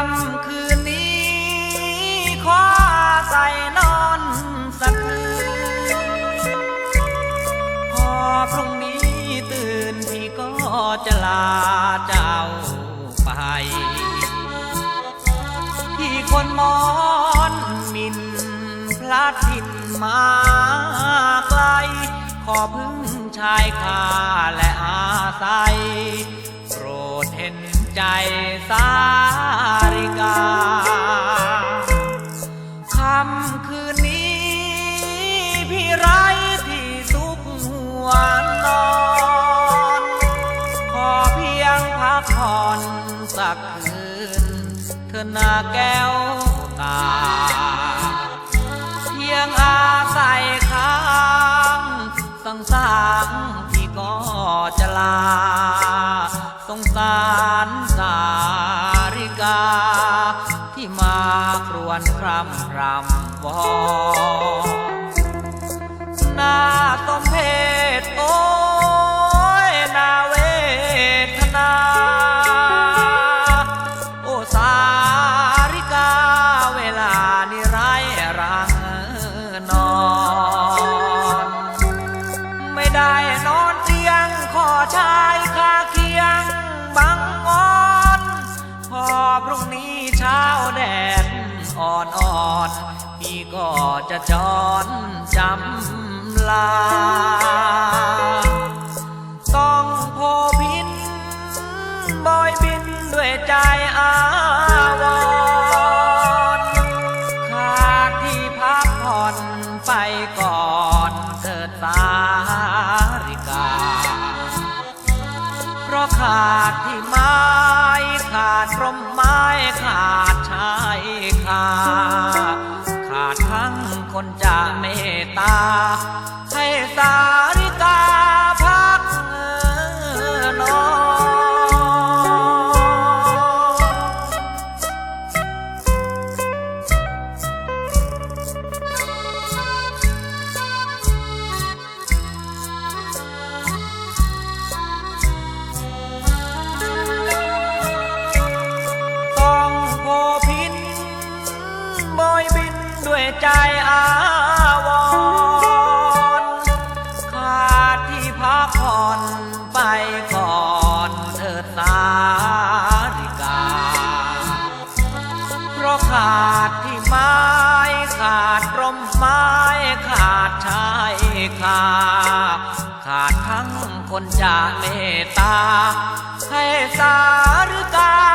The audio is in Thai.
ำคืนนี้ขอใส่นอนสักคืนพอพรุ่งนี้ตื่นพี่ก็จะลาเจ้าไป ที่คนมอนมินพลัดถิ่นมาไกล ขอพึ่งชายคาและอาศัยโปรดเห็นใจสา กาค่ำคืนนี้พี่ไรที่สุขหัวนอน ขอเพียงพักผ่อนสักคืนเธอหน้าแก้วตา เพียงอาศัยค้างสังสางพี่ก็จะลาสงสาร มาครวนครำรำวอนหน้าสมเพศโอ้ยนาเวทนา โอสาริกาเวลานี่ร้ายรังนอน ไม่ได้นอนเตียงขอชายคาเคียงบังงอน พอพรุ่งนี้เช้า อ่อนอ่อนพี่ก็จะจอนจำลา ต้องโพพินบอยบินด้วยใจอาวรณ์ขาดที่พักผ่อนไปก่อนเถิดสาริกา เพราะขาดที่ไม้ขาดร่มไม้ขาด ใจอาวรขาดที่พักผ่อนไปก่อนเถิดสาริกา เพราะขาดที่ไม้ขาดร่มไม้ขาดชายคาขาดทั้งคนจะเมตตาให้สาริกา